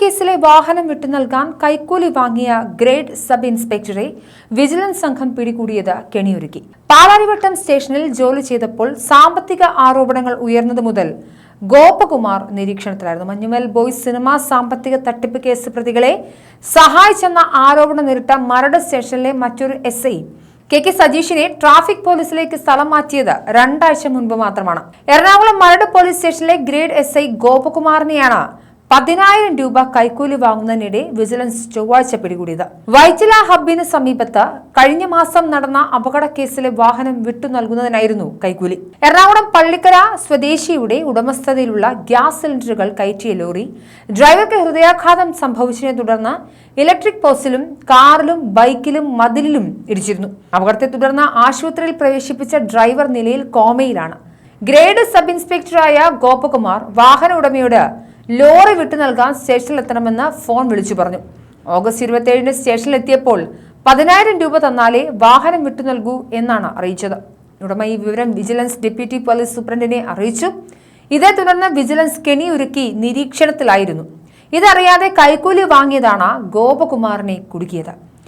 കേസിലെ വാഹനം വിട്ടു നൽകാൻ കൈക്കൂലി വാങ്ങിയ ഗ്രേഡ് സബ് ഇൻസ്പെക്ടറെ വിജിലൻസ് സംഘം പിടികൂടിയത് കെണിയൊരുക്കി. പാലാരിവട്ടം സ്റ്റേഷനിൽ ജോലി ചെയ്തപ്പോൾ സാമ്പത്തിക ആരോപണങ്ങൾ ഉയർന്നത് മുതൽ ഗോപകുമാർ നിരീക്ഷണത്തിലായിരുന്നു. മഞ്ഞുമൽ ബോയ്സ് സിനിമ സാമ്പത്തിക തട്ടിപ്പ് കേസ് പ്രതികളെ സഹായിച്ചെന്ന ആരോപണം നേരിട്ട മരട് സ്റ്റേഷനിലെ മറ്റൊരു എസ് ഐ കെ കെ സജീഷിനെ ട്രാഫിക് പോലീസിലേക്ക് സ്ഥലം മാറ്റിയത് രണ്ടാഴ്ച മുൻപ് മാത്രമാണ്. എറണാകുളം മരട് പോലീസ് സ്റ്റേഷനിലെ ഗ്രേഡ് എസ് ഐ ഗോപകുമാറിനെയാണ് പതിനായിരം രൂപ കൈക്കൂലി വാങ്ങുന്നതിനിടെ വിജിലൻസ് ചൊവ്വാഴ്ച പിടികൂടിയത്. വൈറ്റില ഹബിന് സമീപത്ത് കഴിഞ്ഞ മാസം നടന്ന അപകട കേസിലെ വാഹനം വിട്ടു നൽകുന്നതിനായിരുന്നു കൈക്കൂലി. എറണാകുളം പള്ളിക്കര സ്വദേശിയുടെ ഉടമസ്ഥതയിലുള്ള ഗ്യാസ് സിലിണ്ടറുകൾ കയറ്റിയ ലോറി ഡ്രൈവർക്ക് ഹൃദയാഘാതം സംഭവിച്ചതിനെ തുടർന്ന് ഇലക്ട്രിക് പോസ്റ്റിലും കാറിലും ബൈക്കിലും മതിലിലും ഇടിച്ചിരുന്നു. അപകടത്തെ തുടർന്ന് ആശുപത്രിയിൽ പ്രവേശിപ്പിച്ച ഡ്രൈവർ നിലയിൽ കോമയിലാണ്. ഗ്രേഡ് സബ് ഇൻസ്പെക്ടറായ ഗോപകുമാർ വാഹന ഉടമയോട് ലോറി വിട്ടു നൽകാൻ സ്റ്റേഷനിൽ സ്റ്റേഷനിലെത്തണമെന്ന് ഫോൺ വിളിച്ചു പറഞ്ഞു. ഓഗസ്റ്റ് ഇരുപത്തിയേഴിന് സ്റ്റേഷനിലെത്തിയപ്പോൾ പതിനായിരം രൂപ തന്നാലേ വാഹനം വിട്ടു നൽകൂ എന്നാണ് അറിയിച്ചത്. ഉടമ ഈ വിവരം വിജിലൻസ് ഡെപ്യൂട്ടി പോലീസ് സൂപ്രണ്ടിനെ അറിയിച്ചു. ഇതേ തുടർന്ന് വിജിലൻസ് കെണിയൊരുക്കി നിരീക്ഷണത്തിലായിരുന്നു. ഇതറിയാതെ കൈക്കൂലി വാങ്ങിയതാണ് ഗോപകുമാറിനെ കുടുക്കിയത്.